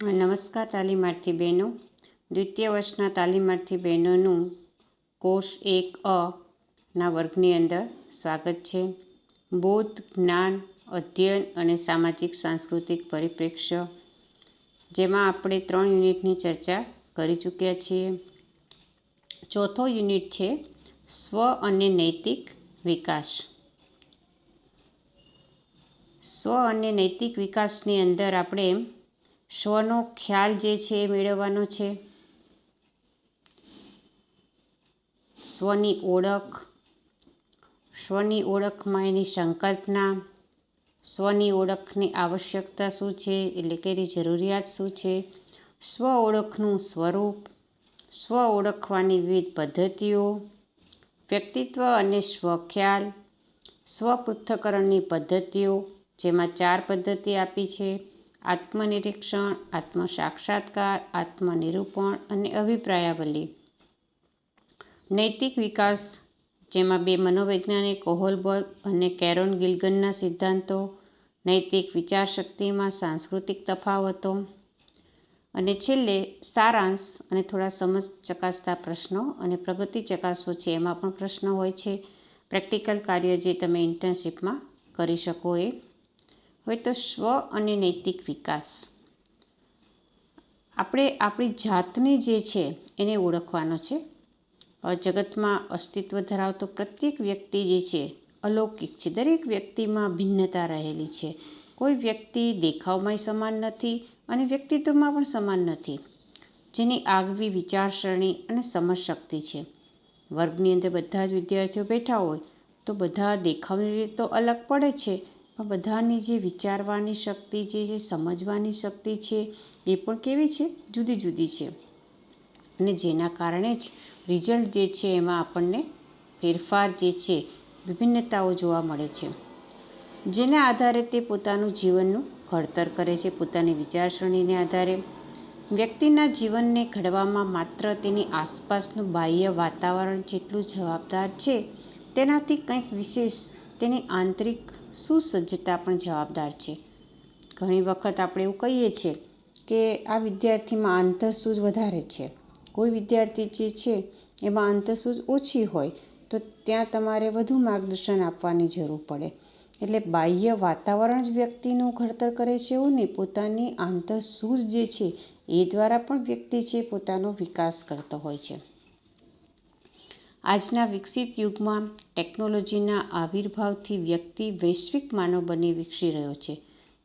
નમસ્કાર તાલીમાર્થી બહેનો. દ્વિતીય વર્ષના તાલીમાર્થી બહેનોનું કોર્સ એક અ ના વર્ગની અંદર સ્વાગત છે. બોધ, જ્ઞાન, અધ્યયન અને સામાજિક સાંસ્કૃતિક પરિપ્રેક્ષ્ય, જેમાં આપણે ત્રણ યુનિટની ચર્ચા કરી ચૂક્યા છીએ. ચોથો યુનિટ છે સ્વ અને નૈતિક વિકાસ. સ્વ અને નૈતિક વિકાસની અંદર આપણે સ્વનો ખ્યાલ જે છે એ મેળવવાનો છે. સ્વની ઓળખ. સ્વની ઓળખમાં એની સંકલ્પના. સ્વની ઓળખની આવશ્યકતા શું છે? એટલે કે એની જરૂરિયાત શું છે? સ્વ ઓળખનું સ્વરૂપ. સ્વ ઓળખવાની વિવિધ પદ્ધતિઓ. વ્યક્તિત્વ અને સ્વખ્યાલ સ્વપૃથ્થકરણની પદ્ધતિઓ, જેમાં ચાર પદ્ધતિ આપી છે. આત્મનિરીક્ષણ, આત્મસાક્ષાત્કાર, આત્મનિરૂપણ અને અભિપ્રાયાવલી. નૈતિક વિકાસ, જેમાં બે મનોવૈજ્ઞાનિક કોહોલબર્ગ અને કેરોન ગિલગનના સિદ્ધાંતો, નૈતિક વિચારશક્તિમાં સાંસ્કૃતિક તફાવતો અને છેલ્લે સારાંશ અને થોડા સમજ ચકાસતા પ્રશ્નો અને પ્રગતિ ચકાસો છે. એમાં પણ પ્રશ્નો હોય છે. પ્રેક્ટિકલ કાર્ય જે તમે ઇન્ટર્નશીપમાં કરી શકો એ. હવે તો સ્વ અને નૈતિક વિકાસ. આપણે આપણી જાતને જે છે એને ઓળખવાનો છે. જગતમાં અસ્તિત્વ ધરાવતો પ્રત્યેક વ્યક્તિ જે છે અલૌકિક છે. દરેક વ્યક્તિમાં ભિન્નતા રહેલી છે. કોઈ વ્યક્તિ દેખાવમાંય સમાન નથી અને વ્યક્તિત્વમાં પણ સમાન નથી. જેની આગવી વિચારસરણી અને સમજશક્તિ છે. વર્ગની અંદર બધા જ વિદ્યાર્થીઓ બેઠા હોય તો બધા દેખાવની રીતે તો અલગ પડે છે. બધાની જે વિચારવાની શક્તિ જે છે સમજવાની શક્તિ છે, એ પણ કેવી છે? જુદી જુદી છે. અને જેના કારણે જ રિઝલ્ટ જે છે, એમાં આપણને ફેરફાર જે છે, વિભિન્નતાઓ જોવા મળે છે. જેના આધારે તે પોતાનું જીવનનું ઘડતર કરે છે, પોતાની વિચારસરણીને આધારે. વ્યક્તિના જીવનને ઘડવામાં માત્ર તેની આસપાસનું બાહ્ય વાતાવરણ જેટલું જવાબદાર છે, તેનાથી કંઈક વિશેષ, તેની આંતરિક સુસજ્જતા પણ જવાબદાર છે. ઘણી વખત આપણે એવું કહીએ છીએ કે આ વિદ્યાર્થીમાં આંતરસૂઝ વધારે છે. કોઈ વિદ્યાર્થી જે છે, એમાં આંતરસૂઝ ઓછી હોય, તો ત્યાં તમારે વધુ માર્ગદર્શન આપવાની જરૂર પડે. એટલે બાહ્ય વાતાવરણ જ વ્યક્તિનું ઘડતર કરે છે એવું નહીં, પોતાની આંતરસૂઝ જે છે, એ દ્વારા પણ વ્યક્તિ છે, પોતાનો વિકાસ કરતો હોય છે. આજના વિકસિત યુગમાં ટેકનોલોજીના આવિર્ભાવથી વ્યક્તિ વૈશ્વિક માનવ બની વિકસી રહ્યો છે.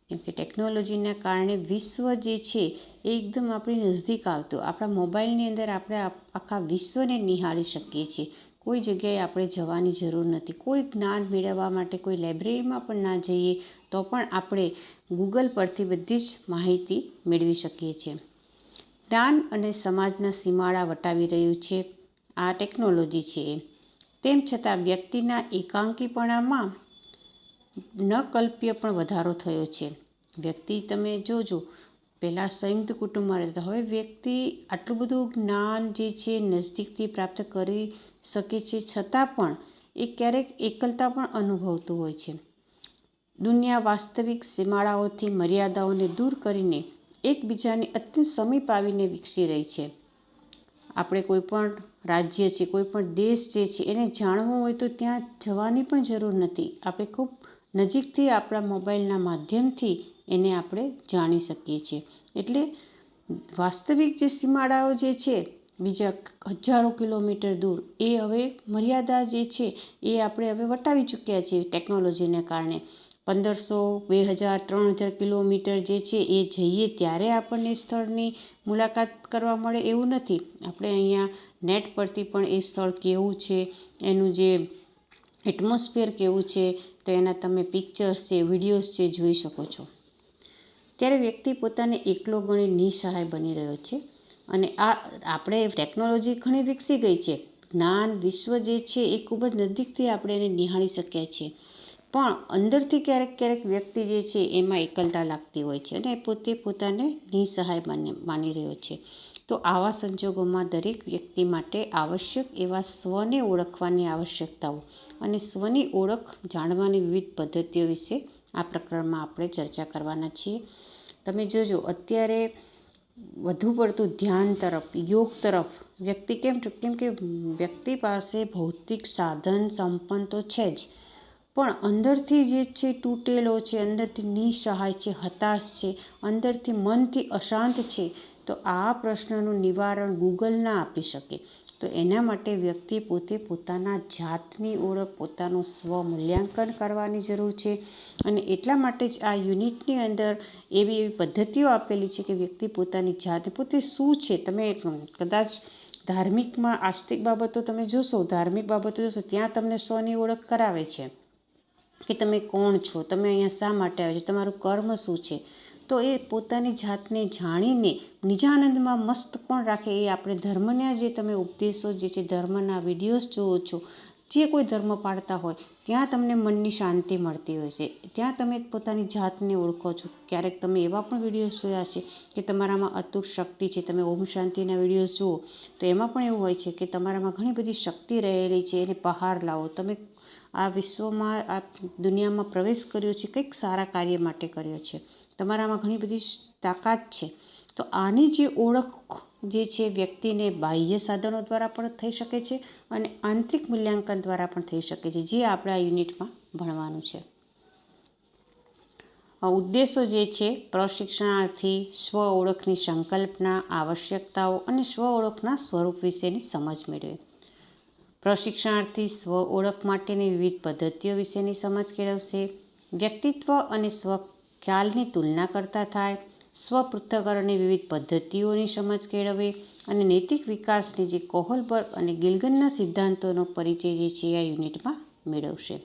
કેમ કે ટેકનોલોજીના કારણે વિશ્વ જે છે એ એકદમ આપણી નજદીક આવતું. આપણા મોબાઈલની અંદર આપણે આખા વિશ્વને નિહાળી શકીએ છીએ. કોઈ જગ્યાએ આપણે જવાની જરૂર નથી. કોઈ જ્ઞાન મેળવવા માટે કોઈ લાઇબ્રેરીમાં પણ ના જઈએ તો પણ આપણે ગૂગલ પરથી બધી જ માહિતી મેળવી શકીએ છીએ. જ્ઞાન અને સમાજના સીમાડા વટાવી રહ્યું છે. આ ટેકનોલોજી છે. તેમ છતાં વ્યક્તિના એકાંકીપણામાં નકલ્પ્ય પણ વધારો થયો છે. વ્યક્તિ તમે જોજો, પહેલાં સંયુક્ત કુટુંબમાં રહેતા. હવે વ્યક્તિ આટલું બધું જ્ઞાન જે છે નજદીકથી પ્રાપ્ત કરી શકે છે, છતાં પણ એ ક્યારેક એકલતા પણ અનુભવતું હોય છે. દુનિયા વાસ્તવિક સીમાડાઓથી મર્યાદાઓને દૂર કરીને એકબીજાને અત્યંત સમીપ આવીને વિકસી રહી છે. આપણે કોઈ પણ રાજ્ય છે, કોઈ પણ દેશ જે છે, એને જાણવું હોય તો ત્યાં જવાની પણ જરૂર નથી. આપણે ખૂબ નજીકથી આપણા મોબાઈલના માધ્યમથી એને આપણે જાણી શકીએ છીએ. એટલે વાસ્તવિક જે સીમાડાઓ જે છે, બીજા હજારો કિલોમીટર દૂર, એ હવે મર્યાદા જે છે, એ આપણે હવે વટાવી ચૂક્યા છીએ ટેકનોલોજીને કારણે. પંદરસો બે હજાર ત્રણ હજાર કિલોમીટર જે છે એ જઈએ ત્યારે આપણને સ્થળની મુલાકાત કરવા મળે એવું નથી. આપણે અહીંયા નેટ પરથી પણ એ સ્થળ કેવું છે, એનું જે એટમોસ્ફિયર કેવું છે, તો એના તમે પિક્ચર્સ છે, વિડીયોઝ છે જોઈ શકો છો. ત્યારે વ્યક્તિ પોતાને એકલો ગણી નિસહાય બની રહ્યો છે અને આ આપણે ટેકનોલોજી ઘણી વિકસી ગઈ છે. જ્ઞાન વિશ્વ જે છે એ ખૂબ જ નજીકથી આપણે એને નિહાળી શકીએ છીએ. પણ અંદરથી ક્યારેક ક્યારેક વ્યક્તિ જે છે એમાં એકલતા લાગતી હોય છે અને પોતે પોતાને નિસહાય માની માની રહ્યો છે. તો આવા સંજોગોમાં દરેક વ્યક્તિ માટે આવશ્યક એવા સ્વને ઓળખવાની આવશ્યકતાઓ અને સ્વની ઓળખ જાણવાની વિવિધ પદ્ધતિઓ વિશે આ પ્રકરણમાં આપણે ચર્ચા કરવાના છીએ. તમે જોજો, અત્યારે વધુ પડતું ધ્યાન તરફ, યોગ તરફ વ્યક્તિ કેમ કેમ કે વ્યક્તિ પાસે ભૌતિક સાધન, સંપન્ન તો છે જ. પણ અંદરથી જે છે તૂટેલો છે, અંદરથી નિસહાય છે, હતાશ છે, અંદરથી મનથી અશાંત છે, તો આ પ્રશ્નનું નિવારણ ગૂગલ ના આપી શકે. તો એના માટે વ્યક્તિ પોતે પોતાના જાતની ઓળખ, પોતાનું સ્વ મૂલ્યાંકન કરવાની જરૂર છે અને એટલા માટે જ આ યુનિટની અંદર એવી એવી પદ્ધતિઓ આપેલી છે કે વ્યક્તિ પોતાની જાત પોતે શું છે. તમે કદાચ ધાર્મિકમાં આસ્તિક બાબતો તમે જોશો, ધાર્મિક બાબતો જોશો, ત્યાં તમને સ્વની ઓળખ કરાવે છે. કે તમે કોણ છો? તમે અહીંયા શા માટે આવ્યા છો? તમારું કર્મ શું છે? તો એ પોતાની જાતને જાણીને નિજાનંદમાં મસ્ત કોણ રાખે એ આપણે ધર્મના જે તમે ઉપદેશો જે છે, ધર્મના વિડીયોઝ જુઓ છો, જે કોઈ ધર્મ પાળતા હોય, ત્યાં તમને મનની શાંતિ મળતી હોય છે. ત્યાં તમે પોતાની જાતને ઓળખો છો. ક્યારેક તમે એવા પણ વિડીયોઝ જોયા છે કે તમારામાં અતુટ શક્તિ છે. તમે ઓમ શાંતિના વિડીયોઝ જુઓ, તો એમાં પણ એવું હોય છે કે તમારામાં ઘણી બધી શક્તિ રહેલી છે. એને બહાર લાવો. તમે આ વિશ્વમાં, આ દુનિયામાં પ્રવેશ કર્યો છે, કંઈક સારા કાર્ય માટે કર્યો છે. તમારામાં ઘણી બધી તાકાત છે. તો આની જે ઓળખ જે છે વ્યક્તિને બાહ્ય સાધનો દ્વારા પણ થઈ શકે છે અને આંતરિક મૂલ્યાંકન દ્વારા પણ થઈ શકે છે, જે આપણે આ યુનિટમાં ભણવાનું છે. ઉદ્દેશો જે છે, પ્રશિક્ષણાર્થી, સ્વ ઓળખની સંકલ્પના, આવશ્યકતાઓ અને સ્વ ઓળખના સ્વરૂપ વિશેની સમજ મેળવે. પ્રશિક્ષણાર્થી સ્વ ઓળખ માટેની વિવિધ પદ્ધતિઓ વિશેની સમજ કેળવશે. વ્યક્તિત્વ અને સ્વ ખ્યાલની તુલના કરતા થાય. સ્વપૃથ્થકરણની વિવિધ પદ્ધતિઓની સમજ કેળવે અને નૈતિક વિકાસની જે કોહલબર્ગ અને ગિલગનના સિદ્ધાંતોનો પરિચય જે છે આ યુનિટમાં મેળવશે.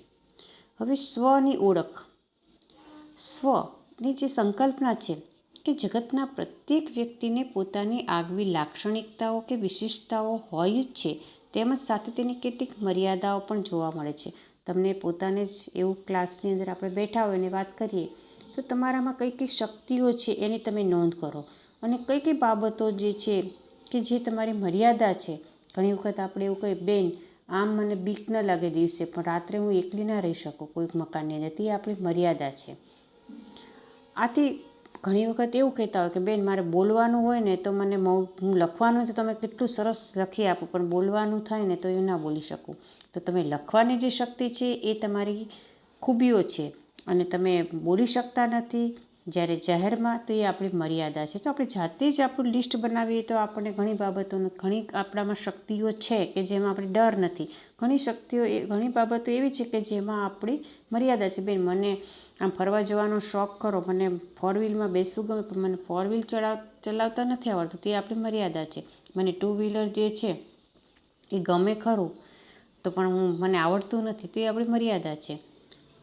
હવે સ્વની ઓળખ. સ્વની જે સંકલ્પના છે કે જગતના પ્રત્યેક વ્યક્તિને પોતાની આગવી લાક્ષણિકતાઓ કે વિશિષ્ટતાઓ હોય જ છે. તેમજ સાથે તેની કેટલીક મર્યાદાઓ પણ જોવા મળે છે. તમને પોતાને જ એવું ક્લાસની અંદર આપણે બેઠા હોય અને વાત કરીએ, તો તમારામાં કઈ કઈ શક્તિઓ છે એની તમે નોંધ કરો. અને કઈ કઈ બાબતો જે છે કે જે તમારી મર્યાદા છે? ઘણી વખત આપણે એવું કહીએ, બેન, આમ મને બીક ન લાગે દિવસે, પણ રાત્રે હું એકલી ના રહી શકું. કોઈક મકાનની અંદર. તે આપણી મર્યાદા છે. આથી ઘણી વખત એવું કહેતા હોય કે, બેન, મારે બોલવાનું હોય ને તો મને હું લખવાનું તો તમે કેટલું સરસ લખી આપો, પણ બોલવાનું થાય ને તો એ ના બોલી શકું. તો તમે લખવાની જે શક્તિ છે એ તમારી ખૂબીઓ છે અને તમે બોલી શકતા નથી. જ્યારે જાહેરમાં તો એ આપણી મર્યાદા છે. તો આપણે જાતે જ આપણું લિસ્ટ બનાવીએ તો આપણને ઘણી બાબતોને, ઘણી આપણામાં શક્તિઓ છે કે જેમાં આપણે ડર નથી. ઘણી શક્તિઓ એ, ઘણી બાબતો એવી છે કે જેમાં આપણી મર્યાદા છે. બેન, મને આમ ફરવા જવાનો શોખ ખરો મને ફોર વ્હીલમાં બેસવું ગમે, પણ મને ફોર વ્હીલ ચડાવ, ચલાવતા નથી આવડતું. તે આપણી મર્યાદા છે. મને ટુ વ્હીલર જે છે એ ગમે ખરું, તો પણ હું, મને આવડતું નથી. તો એ આપણી મર્યાદા છે.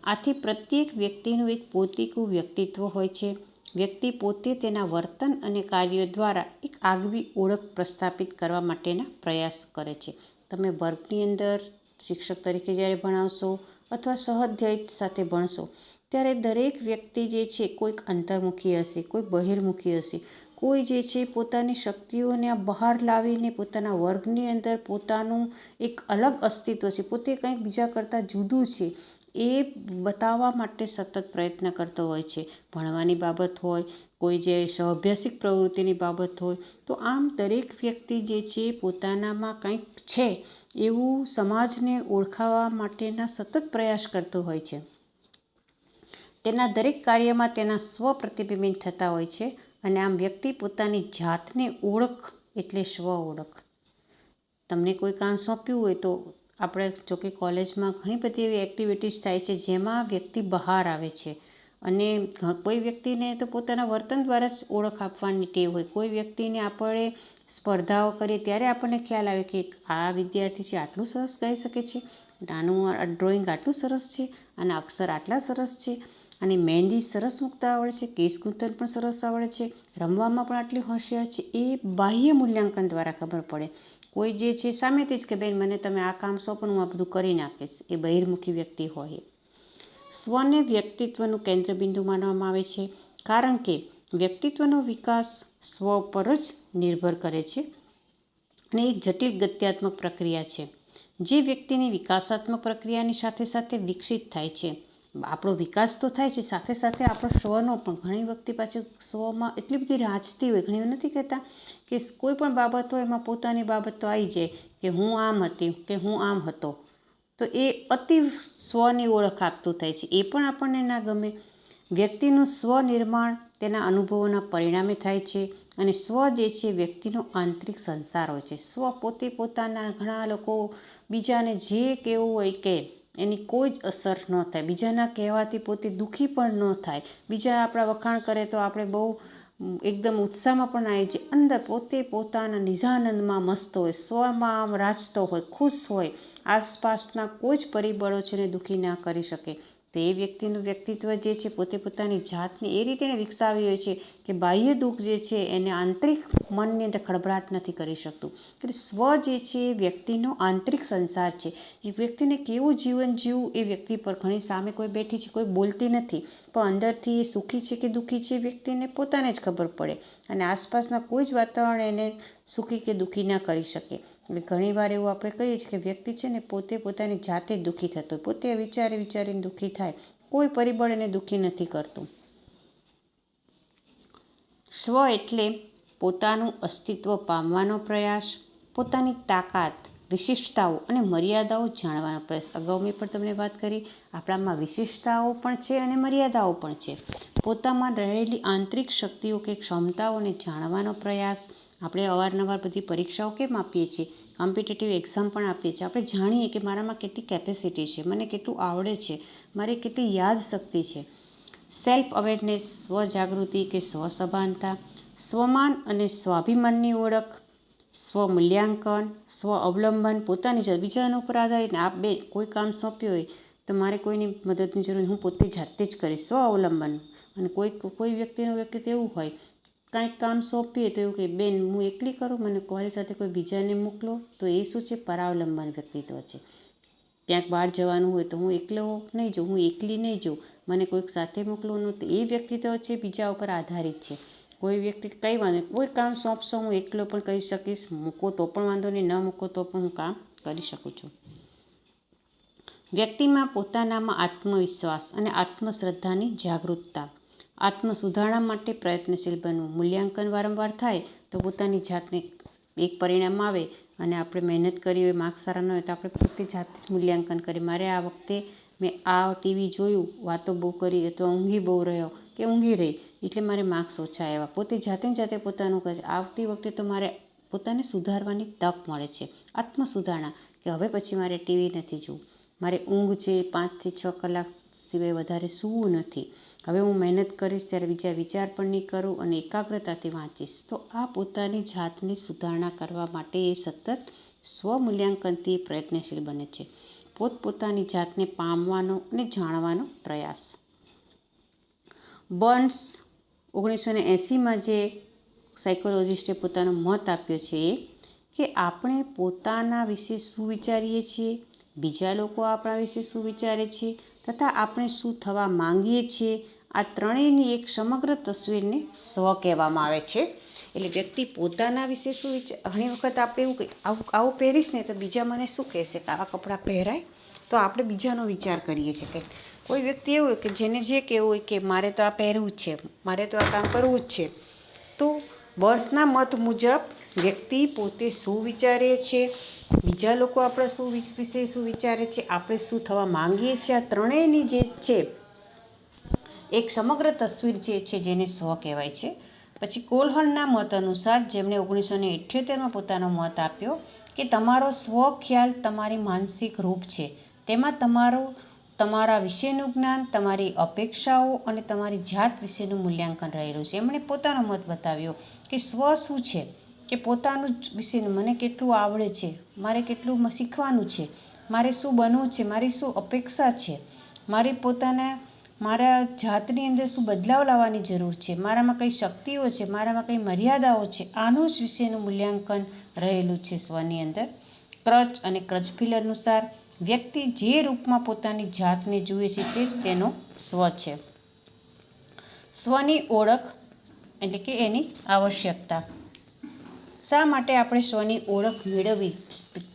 આથી પ્રત્યેક વ્યક્તિનું એક પોતીકું વ્યક્તિત્વ હોય છે. વ્યક્તિ પોતે તેના વર્તન અને કાર્યો દ્વારા એક આગવી ઓળખ પ્રસ્થાપિત કરવા માટેના પ્રયાસ કરે છે. તમે વર્ગની અંદર શિક્ષક તરીકે જ્યારે ભણાવશો અથવા સહઅધ્યાય સાથે ભણશો, ત્યારે દરેક વ્યક્તિ જે છે કોઈક અંતર્મુખી હશે, કોઈ બહિર્મુખી હશે. કોઈ જે છે પોતાની શક્તિઓને આ બહાર લાવીને પોતાના વર્ગની અંદર પોતાનું એક અલગ અસ્તિત્વ છે. પોતે કંઈક બીજા કરતાં જુદું છે. એ બતાવવા માટે સતત પ્રયત્ન કરતો હોય છે. ભણવાની બાબત હોય, કોઈ જે સ્વાભ્યાસિક પ્રવૃત્તિની બાબત હોય, તો આમ દરેક વ્યક્તિ જે છે પોતાનામાં કંઈક છે એવું સમાજને ઓળખાવા માટેના સતત પ્રયાસ કરતો હોય છે. તેના દરેક કાર્યમાં તેના સ્વ પ્રતિબિંબિત થતા હોય છે અને આમ વ્યક્તિ પોતાની જાતને ઓળખ એટલે સ્વ ઓળખ. તમને કોઈ કામ સોંપ્યું હોય તો આપણે જોકે કોલેજમાં ઘણી બધી એવી એક્ટિવિટીઝ થાય છે જેમાં વ્યક્તિ બહાર આવે છે. અને કોઈ વ્યક્તિને તો પોતાના વર્તન દ્વારા જ ઓળખ આપવાની ટેવ હોય. કોઈ વ્યક્તિને આપણે સ્પર્ધાઓ કરીએ ત્યારે આપણને ખ્યાલ આવે કે આ વિદ્યાર્થી છે આટલું સરસ ગાઈ શકે છે. નાનું ડ્રોઈંગ આટલું સરસ છે. અને અક્ષર આટલા સરસ છે. અને મહેંદી સરસ મૂકતા આવડે છે. કેસ કૂંતન પણ સરસ આવડે છે. રમવામાં પણ આટલી હોશિયાર છે. એ બાહ્ય મૂલ્યાંકન દ્વારા ખબર પડે. કોઈ જે છે સામેથી જ કે, બેન, મને તમે આ કામ સોંપો હું આ બધું કરી નાખીશ. એ બહિર્મુખી વ્યક્તિ હોય. સ્વને વ્યક્તિત્વનું કેન્દ્રબિંદુ માનવામાં આવે છે, કારણ કે વ્યક્તિત્વનો વિકાસ સ્વ પર જ નિર્ભર કરે છે અને એક જટિલ ગત્યાત્મક પ્રક્રિયા છે, જે વ્યક્તિની વિકાસાત્મક પ્રક્રિયાની સાથે સાથે વિકસિત થાય છે. આપણો વિકાસ તો થાય છે, સાથે સાથે આપણો સ્વનો પણ. ઘણી વખતે પાછું સ્વમાં એટલી બધી રાચતી હોય, ઘણી નથી કહેતા કે કોઈ પણ બાબત હોય એમાં પોતાની બાબત તો આવી જાય કે હું આમ હતી કે હું આમ હતો. તો એ અતિ સ્વની ઓળખ આપતું થાય છે. એ પણ આપણને ના ગમે. વ્યક્તિનું સ્વનિર્માણ તેના અનુભવોના પરિણામે થાય છે અને સ્વ જે છે વ્યક્તિનો આંતરિક સંસાર હોય છે. સ્વ પોતે પોતાના ઘણા લોકો બીજાને જે કહેવું હોય કે એની કોઈ જ અસર ન થાય. બીજાના કહેવાથી પોતે દુઃખી પણ ન થાય. બીજા આપણા વખાણ કરે તો આપણે બહુ એકદમ ઉત્સાહમાં પણ આવી જઈએ અંદર પોતે પોતાના નિજાનંદમાં મસ્ત હોય, સ્વમાં આમ રાચતો હોય, ખુશ હોય. આસપાસના કોઈ જ પરિબળો છે દુઃખી ના કરી શકે. તો એ વ્યક્તિનું વ્યક્તિત્વ જે છે, પોતે પોતાની જાતને એ રીતે એને વિકસાવી હોય છે કે બાહ્ય દુઃખ જે છે, એને આંતરિક મનની અંદર ખળભળાટ નથી કરી શકતું. એટલે સ્વ જે છે, એ વ્યક્તિનો આંતરિક સંસાર છે. એ વ્યક્તિને કેવું જીવન જીવવું, એ વ્યક્તિ પર ઘણી સામે કોઈ બેઠી છે, કોઈ બોલતી નથી. પણ અંદરથી એ સુખી છે કે દુઃખી છે વ્યક્તિને પોતાને જ ખબર પડે. અને આસપાસના કોઈ જ વાતાવરણ એને સુખી કે દુઃખી ના કરી શકે. એટલે ઘણીવાર એવું આપણે કહીએ છીએ કે વ્યક્તિ છે ને પોતે પોતાની જાતે દુઃખી થતો પોતે વિચારી વિચારીને દુઃખી થાય. કોઈ પરિબળ એને દુઃખી નથી કરતું. સ્વ એટલે પોતાનું અસ્તિત્વ પામવાનો પ્રયાસ, પોતાની તાકાત, વિશિષ્ટતાઓ અને મર્યાદાઓ જાણવાનો પ્રયાસ. અગાઉ મેં પણ તમને વાત કરી, આપણામાં વિશિષ્ટતાઓ પણ છે અને મર્યાદાઓ પણ છે. પોતામાં રહેલી આંતરિક શક્તિઓ કે ક્ષમતાઓને જાણવાનો પ્રયાસ આપણે અવારનવાર બધી પરીક્ષાઓ કેમ આપીએ છીએ? કોમ્પિટેટિવ એક્ઝામ પણ આપીએ છીએ. આપણે જાણીએ કે મારામાં કેટલી કેપેસિટી છે, મને કેટલું આવડે છે, મારી કેટલી યાદશક્તિ છે. સેલ્ફ અવેરનેસ સ્વજાગૃતિ કે સ્વસભાનતા, સ્વમાન અને સ્વાભિમાનની ઓળખ, સ્વમૂલ્યાંકન સ્વ અવલંબન પોતાની જાત. બીજાના ઉપર આધારિત આપ બે કોઈ કામ સોંપ્યું હોય તો મારે કોઈની મદદની જરૂર હું પોતે જાતે જ કરીશ સ્વ અવલંબન અને કોઈ કોઈ વ્યક્તિનું વ્યક્તિત્વ એવું હોય કાંઈક કામ સોંપીએ તો એવું કે બેન, હું એકલી કરું? મને મારી સાથે કોઈ બીજાને મોકલો? તો એ શું છે? પરાવલંબન વ્યક્તિત્વ છે. ક્યાંક બહાર જવાનું હોય તો હું એકલો નહીં જાઉં, હું એકલી નહીં જાઉં. મને કોઈક સાથે મોકલવાનું તો એ વ્યક્તિત્વ છે, બીજા ઉપર આધારિત છે. કોઈ વ્યક્તિ કંઈ વાંધો કોઈ કામ સોંપશો, હું એકલો પણ કરી શકીશ. મૂકો તો પણ વાંધો નહીં. ન મૂકો તો પણ હું કામ કરી શકું છું. વ્યક્તિમાં પોતાનામાં આત્મવિશ્વાસ અને આત્મશ્રદ્ધાની જાગૃતતા. આત્મ સુધારણા માટે પ્રયત્નશીલ બનવું. મૂલ્યાંકન વારંવાર થાય તો પોતાની જાતને એક પરિણામ આવે અને આપણે મહેનત કરી હોય માર્ક્સ સારા ન હોય તો આપણે પોતે જાતે જ મૂલ્યાંકન કરીએ. મારે આ વખતે મેં આ ટીવી જોયું, વાતો બહુ કરી અથવા ઊંઘી બહુ રહ્યો કે ઊંઘી રહી, એટલે મારે માર્ક્સ ઓછા આવ્યા. પોતે જાતે જાતે પોતાનું કહે આવતી વખતે તો મારે પોતાને સુધારવાની તક મળે છે. આત્મસુધારણા કે હવે પછી મારે ટીવી નથી જોવું. મારે ઊંઘ છે પાંચથી છ કલાક સિવાય વધારે સૂવું નથી. હવે હું મહેનત કરીશ ત્યારે બીજા વિચાર પણ નહીં કરું અને એકાગ્રતાથી વાંચીશ. તો આ પોતાની જાતની સુધારણા કરવા માટે એ સતત સ્વમૂલ્યાંકનથી પ્રયત્નશીલ બને છે. પોતપોતાની જાતને પામવાનો અને જાણવાનો પ્રયાસ. બર્ન્સ ઓગણીસો ને એંસીમાં જે સાયકોલોજિસ્ટે પોતાનો મત આપ્યો છે એ કે આપણે પોતાના વિશે શું વિચારીએ છીએ, બીજા લોકો આપણા વિશે શું વિચારે છે તથા આપણે શું થવા માંગીએ છીએ, આ ત્રણેયની એક સમગ્ર તસવીરને સ્વ કહેવામાં આવે છે. એટલે વ્યક્તિ પોતાના વિશે શું વિચાર, ઘણી વખત આપણે એવું કહી આવું આવું પહેરીશ ને તો બીજા મને શું કહેશે કે આવા કપડાં પહેરાય? તો આપણે બીજાનો વિચાર કરીએ છીએ કે કોઈ વ્યક્તિ એવું હોય કે જેને જે કહેવું હોય કે મારે તો આ પહેરવું જ છે, મારે તો આ કામ કરવું જ છે. તો વર્ષના મત મુજબ વ્યક્તિ પોતે શું વિચારે છે, બીજા લોકો આપણા શું વિશે શું વિચારે છે, આપણે શું થવા માંગીએ છીએ, આ ત્રણેયની જે છે, એક સમગ્ર તસવીર જે છે જેને સ્વ કહેવાય છે. પછી કોલહણના મત અનુસાર જેમણે ઓગણીસો ને ઇઠ્યોતેરમાં પોતાનો મત આપ્યો કે તમારો સ્વ ખ્યાલ તમારી માનસિક રૂપ છે. તેમાં તમારું, તમારા વિશેનું જ્ઞાન, તમારી અપેક્ષાઓ અને તમારી જાત વિશેનું મૂલ્યાંકન રહેલું છે. એમણે પોતાનો મત બતાવ્યો કે સ્વ શું છે? કે પોતાનું જ વિશે મને કેટલું આવડે છે, મારે કેટલું શીખવાનું છે, મારે શું બનવું છે, મારી શું અપેક્ષા છે, મારી પોતાના, મારા જાતની અંદર શું બદલાવ લાવવાની જરૂર છે, મારામાં કઈ શક્તિઓ છે, મારામાં કઈ મર્યાદાઓ છે, આનું જ વિશેનું મૂલ્યાંકન રહેલું છે સ્વની અંદર. ક્રચ અને ક્રચફિલ અનુસાર વ્યક્તિ જે રૂપમાં પોતાની જાતને જુએ છે તે જ તેનો સ્વ છે. સ્વની ઓળખ એટલે કે એની આવશ્યકતા. શા માટે આપણે સ્વની ઓળખ મેળવવી?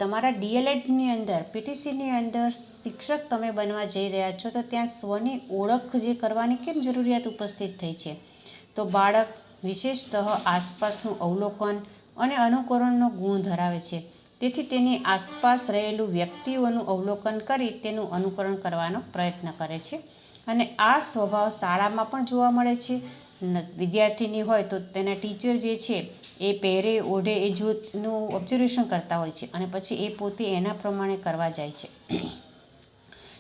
તમારા ડીએલએડની અંદર, પીટીસીની અંદર શિક્ષક તમે બનવા જઈ રહ્યા છો, તો ત્યાં સ્વની ઓળખ જે કરવાની કેમ જરૂરિયાત ઉપસ્થિત થઈ છે? તો બાળક વિશેષતઃ આસપાસનું અવલોકન અને અનુકરણનો ગુણ ધરાવે છે. તેથી તેની આસપાસ રહેલું વ્યક્તિઓનું અવલોકન કરી તેનું અનુકરણ કરવાનો પ્રયત્ન કરે છે. અને આ સ્વભાવ શાળામાં પણ જોવા મળે છે. વિદ્યાર્થીની હોય તો તેના ટીચર જે છે, એ પહેરે, ઓઢે, એ જૂથનું ઓબ્ઝર્વેશન કરતા હોય છે અને પછી એ પોતે એના પ્રમાણે કરવા જાય છે.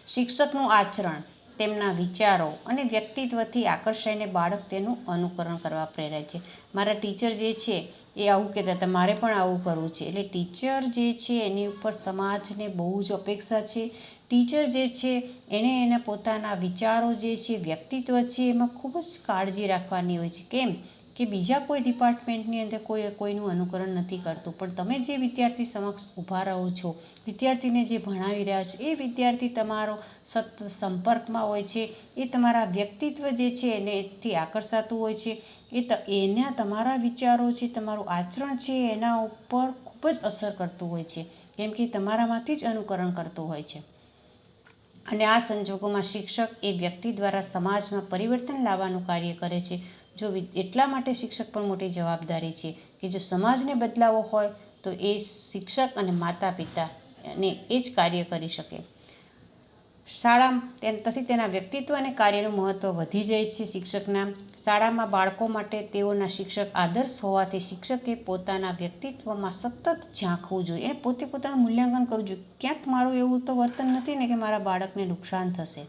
શિક્ષકનું આચરણ. તેમના વિચારો અને વ્યક્તિત્વથી આકર્ષાઈને બાળક તેનું અનુકરણ કરવા પ્રેરાય છે. મારા ટીચર જે છે એ આવું કહેતા હતા, મારે પણ આવું કરવું છે. એટલે ટીચર જે છે એની ઉપર સમાજને બહુ જ અપેક્ષા છે. ટીચર જે છે એણે એના પોતાના વિચારો જે છે, વ્યક્તિત્વ છે, એમાં ખૂબ જ કાળજી રાખવાની હોય છે. કેમ? કે બીજા કોઈ ડિપાર્ટમેન્ટની અંદર કોઈ કોઈનું અનુકરણ નથી કરતું. પણ તમે જે વિદ્યાર્થી સમક્ષ ઊભા રહો છો, વિદ્યાર્થીને જે ભણાવી રહ્યા છો, એ વિદ્યાર્થી તમારો સતત સંપર્કમાં હોય છે, એ તમારા વ્યક્તિત્વ જે છે એનેથી આકર્ષાતું હોય છે, એ એના તમારા વિચારો છે તમારું આચરણ છે એના ઉપર ખૂબ જ અસર કરતું હોય છે. કેમ કે તમારામાંથી જ અનુકરણ કરતું હોય છે. અને આ સંજોગોમાં શિક્ષક એ વ્યક્તિ દ્વારા સમાજમાં પરિવર્તન લાવવાનું કાર્ય કરે છે. જો એટલા માટે શિક્ષક પણ મોટી જવાબદારી છે કે જો સમાજને બદલાવો હોય, તો એ શિક્ષક અને માતા પિતા અને એ જ કાર્ય કરી શકે. શાળા તેથી તેના વ્યક્તિત્વ અને કાર્યનું મહત્ત્વ વધી જાય છે શિક્ષકના. શાળામાં બાળકો માટે તેઓના શિક્ષક આદર્શ હોવાથી શિક્ષકે પોતાના વ્યક્તિત્વમાં સતત ઝાંખવું જોઈએ. એને પોતે પોતાનું મૂલ્યાંકન કરવું જોઈએ. ક્યાંક મારું એવું તો વર્તન નથી ને કે મારા બાળકને નુકસાન થશે.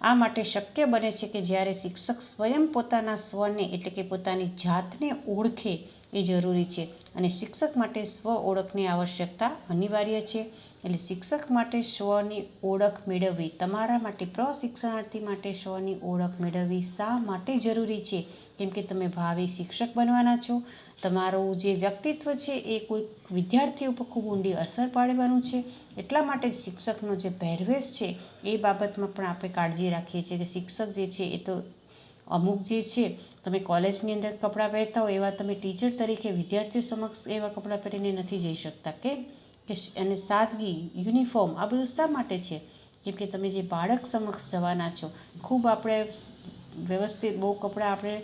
આ માટે શક્ય બને છે કે જ્યારે શિક્ષક સ્વયં પોતાના સ્વને એટલે કે પોતાની જાતને ઓળખે એ જરૂરી છે. અને શિક્ષક માટે સ્વ ઓળખની આવશ્યકતા અનિવાર્ય છે. એટલે શિક્ષક માટે સ્વની ઓળખ મેળવવી, તમારા માટે, પ્રશિક્ષણાર્થી માટે સ્વની ઓળખ મેળવવી શા માટે જરૂરી છે? કેમ કે તમે ભાવિ શિક્ષક બનવાના છો. તમારું જે વ્યક્તિત્વ છે એ કોઈ વિદ્યાર્થી ઉપર ખૂબ ઊંડી અસર પાડવાનું છે. એટલા માટે જ શિક્ષકનો જે પહેરવેશ છે એ બાબતમાં પણ આપણે કાળજી રાખીએ છીએ કે શિક્ષક જે છે એ તો અમુક જે છે, તમે કોલેજની અંદર કપડાં પહેરતા હોય એવા તમે ટીચર તરીકે વિદ્યાર્થીઓ સમક્ષ એવા કપડાં પહેરીને નથી જઈ શકતા, કે કે અને સાદગી, યુનિફોર્મ આ બધું શા માટે છે? કેમ કે તમે જે બાળક સમક્ષ જવાના છો, ખૂબ આપણે વ્યવસ્થિત બહુ કપડાં આપણે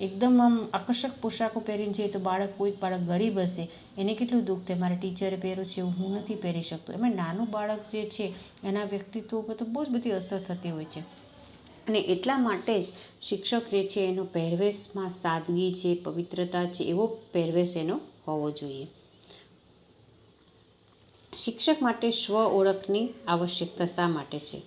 એકદમ આમ આકર્ષક પોશાકો પહેરીને જઈએ તો બાળક કોઈ બાળક ગરીબ હશે, એને કેટલું દુઃખ થાય? મારે ટીચરે પહેર્યું છે એવું હું નથી પહેરી શકતો. એમાં નાનું બાળક જે છે, એના વ્યક્તિત્વ ઉપર તો બહુ જ બધી અસર થતી હોય છે. અને એટલા માટે જ શિક્ષક જે છે એનો પહેરવેશમાં સાદગી છે, પવિત્રતા છે, એવો પહેરવેશ એનો હોવો જોઈએ. શિક્ષક માટે સ્વ ઓળખની આવશ્યકતા શા માટે છે?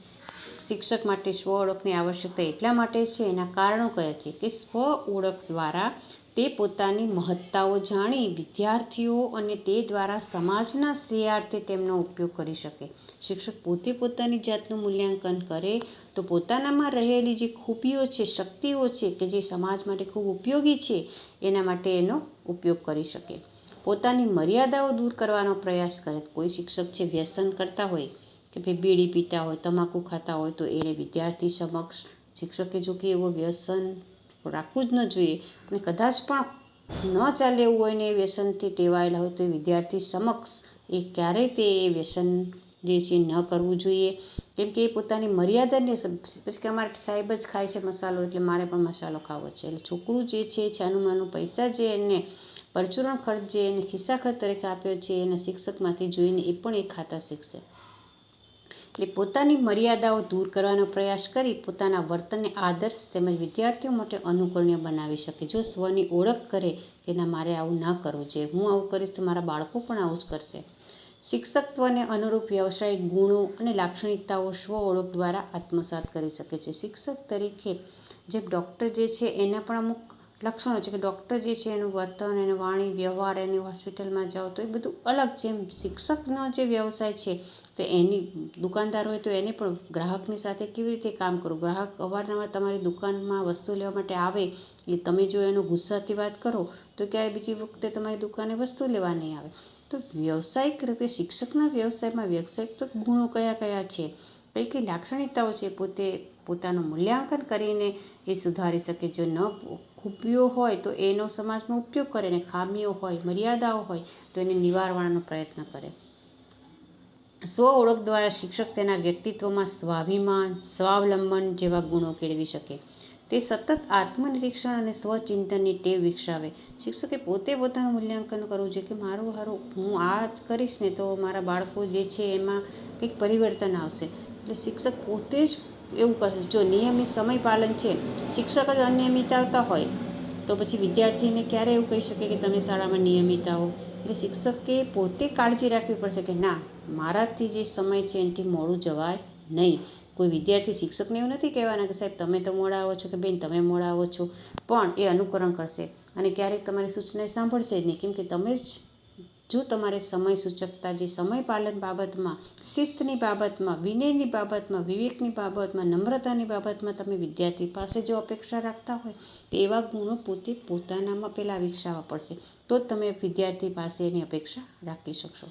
શિક્ષક માટે સ્વ ઓળખની આવશ્યકતા એટલા માટે છે, એના કારણો કયા છે કે સ્વ ઓળખ દ્વારા તે પોતાની મહત્તાઓ જાણી વિદ્યાર્થીઓ અને તે દ્વારા સમાજના શ્રેયાર્થે તેમનો ઉપયોગ કરી શકે. શિક્ષક પોતે પોતાની જાતનું મૂલ્યાંકન કરે, તો પોતાનામાં રહેલી જે ખૂબીઓ છે, શક્તિઓ છે કે જે સમાજ માટે ખૂબ ઉપયોગી છે, એના માટે એનો ઉપયોગ કરી શકે. પોતાની મર્યાદાઓ દૂર કરવાનો પ્રયાસ કરે. કોઈ શિક્ષક છે, વ્યસન કરતા હોય કે ભાઈ બીડી પીતા હોય, તમાકુ ખાતા હોય, તો એને વિદ્યાર્થી સમક્ષ શિક્ષકે જો કે એવો વ્યસન રાખવું જ ન જોઈએ. અને કદાચ પણ ન ચાલે એવું હોય ને એ વ્યસનથી ટેવાયેલા હોય, તો એ વિદ્યાર્થી સમક્ષ એ ક્યારેય તે એ વ્યસન જે છે ન કરવું જોઈએ. કેમ કે એ પોતાની મર્યાદાને પછી કે અમારે સાહેબ જ ખાય છે મસાલો, એટલે મારે પણ મસાલો ખાવો છે. એટલે છોકરું જે છે છાનુમાનું પૈસા જે એને પરચુરણ ખર્ચ જે એને ખિસ્સા ખર્ચ તરીકે આપ્યો છે, એના શિક્ષકમાંથી જોઈને એ પણ એ ખાતા શીખશે. એટલે પોતાની મર્યાદાઓ દૂર કરવાનો પ્રયાસ કરી પોતાના વર્તનને આદર્શ તેમજ વિદ્યાર્થીઓ માટે અનુકરણીય બનાવી શકે. જો સ્વની ઓળખ કરે કે ના, મારે આવું ન કરવું જોઈએ, હું આવું કરીશ તો મારા બાળકો પણ આવું જ કરશે. શિક્ષકત્વને અનુરૂપ વ્યવસાયિક ગુણો અને લાક્ષણિકતાઓ સ્વ ઓળખ દ્વારા આત્મસાત કરી શકે છે. શિક્ષક તરીકે જે ડૉક્ટર જે છે, એના પણ અમુક લક્ષણો છે કે ડૉક્ટર જે છે, એનું વર્તન, એનું વાણી વ્યવહાર, એની હોસ્પિટલમાં જાઓ તો એ બધું અલગ છે. એમ શિક્ષકનો જે વ્યવસાય છે, તો એની દુકાનદાર હોય તો એને પણ ગ્રાહકની સાથે કેવી રીતે કામ કરવું? ગ્રાહક અવારનવાર તમારી દુકાનમાં વસ્તુ લેવા માટે આવે, એ તમે જો એનો ગુસ્સાથી વાત કરો, તો ક્યારે બીજી વખતે તમારી દુકાને વસ્તુ લેવા નહીં આવે. તો વ્યવસાયિક રીતે શિક્ષકના વ્યવસાયમાં વ્યવસાયિક ગુણો કયા કયા છે? કઈ કઈ લાક્ષણિકતાઓ છે, પોતે પોતાનું મૂલ્યાંકન કરીને એ સુધારી શકે. જો ન ખૂબીઓ હોય તો એનો સમાજમાં ઉપયોગ કરે અને ખામીઓ હોય, મર્યાદાઓ હોય તો એને નિવારવાનો પ્રયત્ન કરે. સ્વ ઓળખ દ્વારા શિક્ષક તેના વ્યક્તિત્વમાં સ્વાભિમાન, સ્વાવલંબન જેવા ગુણો કેળવી શકે. તે સતત આત્મનિરીક્ષણ અને સ્વચિંતનની ટેવ વિકસાવે. શિક્ષકે પોતે પોતાનું મૂલ્યાંકન કરવું જોઈએ કે મારું હારું, હું આ કરીશ ને તો મારા બાળકો જે છે એમાં કંઈક પરિવર્તન આવશે. એટલે શિક્ષક પોતે જ એવું કરશે. જો નિયમિત સમય પાલન છે, શિક્ષક જ અનિયમિત આવતા હોય, તો પછી વિદ્યાર્થીને ક્યારે એવું કહી શકે કે તમે શાળામાં નિયમિત આવો? એટલે શિક્ષકે પોતે કાળજી રાખવી પડશે કે ના, મારાથી જે સમય છે એનાથી મોડું જવાય નહીં. કોઈ વિદ્યાર્થી શિક્ષકને એવું નથી કહેવાના કે સાહેબ, તમે તો મોડા આવો છો કે બેન, તમે મોડા આવો છો. પણ એ અનુકરણ કરશે અને ક્યારેક તમારી સૂચના સાંભળશે જ નહીં. કેમ કે તમે જ, જો તમારે સમય સૂચકતા, જે સમય પાલન બાબતમાં, શિસ્તની બાબતમાં, વિનયની બાબતમાં, વિવેકની બાબતમાં, નમ્રતાની બાબતમાં તમે વિદ્યાર્થી પાસે જો અપેક્ષા રાખતા હોય, તો એવા ગુણો પોતે પોતાનામાં પહેલાં વિકસાવવા પડશે. તો જ તમે વિદ્યાર્થી પાસે એની અપેક્ષા રાખી શકશો.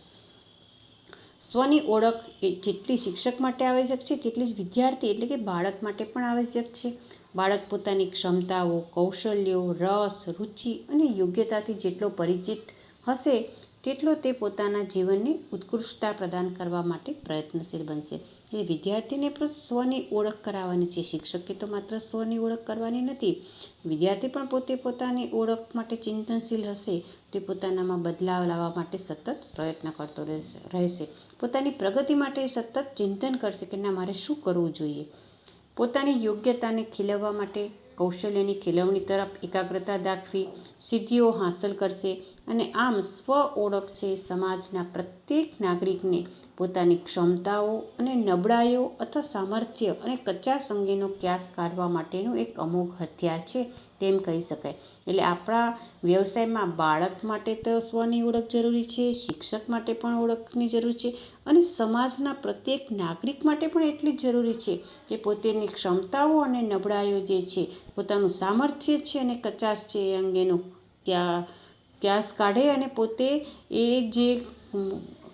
સ્વની ઓળખ એ જેટલી શિક્ષક માટે આવશ્યક છે, તેટલી જ વિદ્યાર્થી એટલે કે બાળક માટે પણ આવશ્યક છે. બાળક પોતાની ક્ષમતાઓ, કૌશલ્યો, રસ, રુચિ અને યોગ્યતાથી જેટલો પરિચિત હશે, તેટલો તે પોતાના જીવનની ઉત્કૃષ્ટતા પ્રદાન કરવા માટે પ્રયત્નશીલ બનશે. એ વિદ્યાર્થીને પણ સ્વની ઓળખ કરાવવાની છે. શિક્ષકે તો માત્ર સ્વની ઓળખ કરવાની નથી. વિદ્યાર્થી પણ પોતે પોતાની ઓળખ માટે ચિંતનશીલ હશે તે પોતાનામાં બદલાવ લાવવા માટે સતત પ્રયત્ન કરતો રહેશે પોતાની પ્રગતિ માટે સતત ચિંતન કરશે કે ના, મારે શું કરવું જોઈએ? પોતાની યોગ્યતાને ખીલવવા માટે, કૌશલ્યની ખીલવણી તરફ એકાગ્રતા દાખવી, સિદ્ધિઓ હાંસલ કરશે અને આમ સ્વ ઓળખ છે સમાજના પ્રત્યેક નાગરિકને પોતાની ક્ષમતાઓ અને નબળાઈઓ અથવા સામર્થ્ય અને કચાસ અંગેનો ક્યાસ કાઢવા માટેનું એક અમોઘ હથિયાર છે તેમ કહી શકાય. એટલે આપણા વ્યવસાયમાં બાળક માટે તો સ્વની ઓળખ જરૂરી છે, શિક્ષક માટે પણ ઓળખની જરૂર છે અને સમાજના પ્રત્યેક નાગરિક માટે પણ એટલી જ જરૂરી છે કે પોતેની ક્ષમતાઓ અને નબળાઈઓ જે છે, પોતાનું સામર્થ્ય છે અને કચાશ છે એ અંગેનો ક્યાં, ક્યાસ કાઢે અને પોતે એ જે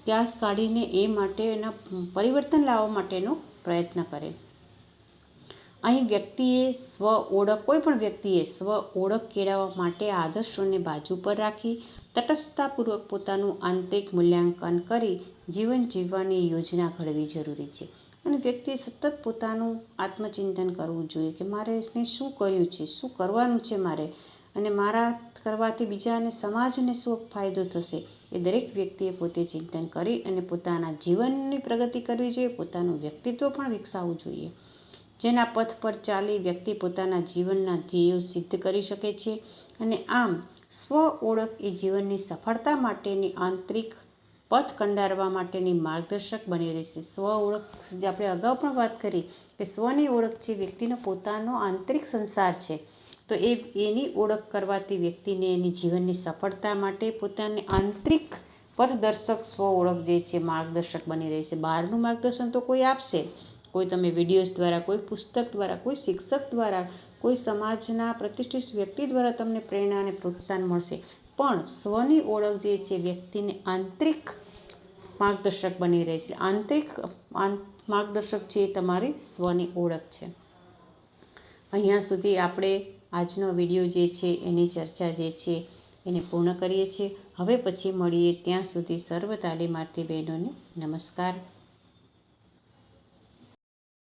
ક્યાસ કાઢીને એ માટે એના પરિવર્તન લાવવા માટેનો પ્રયત્ન કરે. અહીં વ્યક્તિએ સ્વ ઓળખ કોઈ પણ વ્યક્તિએ સ્વ ઓળખ કેળવવા માટે આદર્શોને બાજુ પર રાખી, તટસ્થતાપૂર્વક પોતાનું આંતરિક મૂલ્યાંકન કરી જીવન જીવવાની યોજના ઘડવી જરૂરી છે. અને વ્યક્તિએ સતત પોતાનું આત્મચિંતન કરવું જોઈએ કે મારે મેં શું કર્યું છે, શું કરવાનું છે મારે? અને મારા કરવાથી બીજાને સમાજને શું ફાયદો થશે? એ દરેક વ્યક્તિએ પોતે ચિંતન કરી અને પોતાના જીવનની પ્રગતિ કરવી જોઈએ, પોતાનું વ્યક્તિત્વ પણ વિકસાવવું જોઈએ. જેના પથ પર ચાલી વ્યક્તિ પોતાના જીવનના ધ્યેયો સિદ્ધ કરી શકે છે અને આમ સ્વ ઓળખ એ જીવનની સફળતા માટેની આંતરિક પથ કંડારવા માટેની માર્ગદર્શક બની રહેશે. સ્વ ઓળખ, જે આપણે અગાઉ પણ વાત કરી કે સ્વની ઓળખ છે વ્યક્તિનો પોતાનો આંતરિક સંસાર છે તો એ એની ઓળખ કરવાથી વ્યક્તિને એની જીવનની સફળતા માટે પોતાની આંતરિક પથદર્શક સ્વ ઓળખ જે છે, માર્ગદર્શક બની રહી છે. બહારનું માર્ગદર્શન તો કોઈ આપશે. કોઈ તમે વિડીયોઝ દ્વારા, કોઈ પુસ્તક દ્વારા, કોઈ શિક્ષક દ્વારા, કોઈ સમાજના પ્રતિષ્ઠિત વ્યક્તિ દ્વારા તમને પ્રેરણા અને પ્રોત્સાહન મળશે. પણ સ્વની ઓળખ જે છે, વ્યક્તિને આંતરિક માર્ગદર્શક બની રહે છે. આંતરિક માર્ગદર્શક છે એ તમારી સ્વની ઓળખ છે. અહીંયા સુધી આપણે આજનો વીડિયો જે છે, એની ચર્ચા જે છે, એને પૂર્ણ કરીએ છીએ. હવે પછી મળીએ ત્યાં સુધી સર્વ તાલીમાર્થી બહેનોને નમસ્કાર.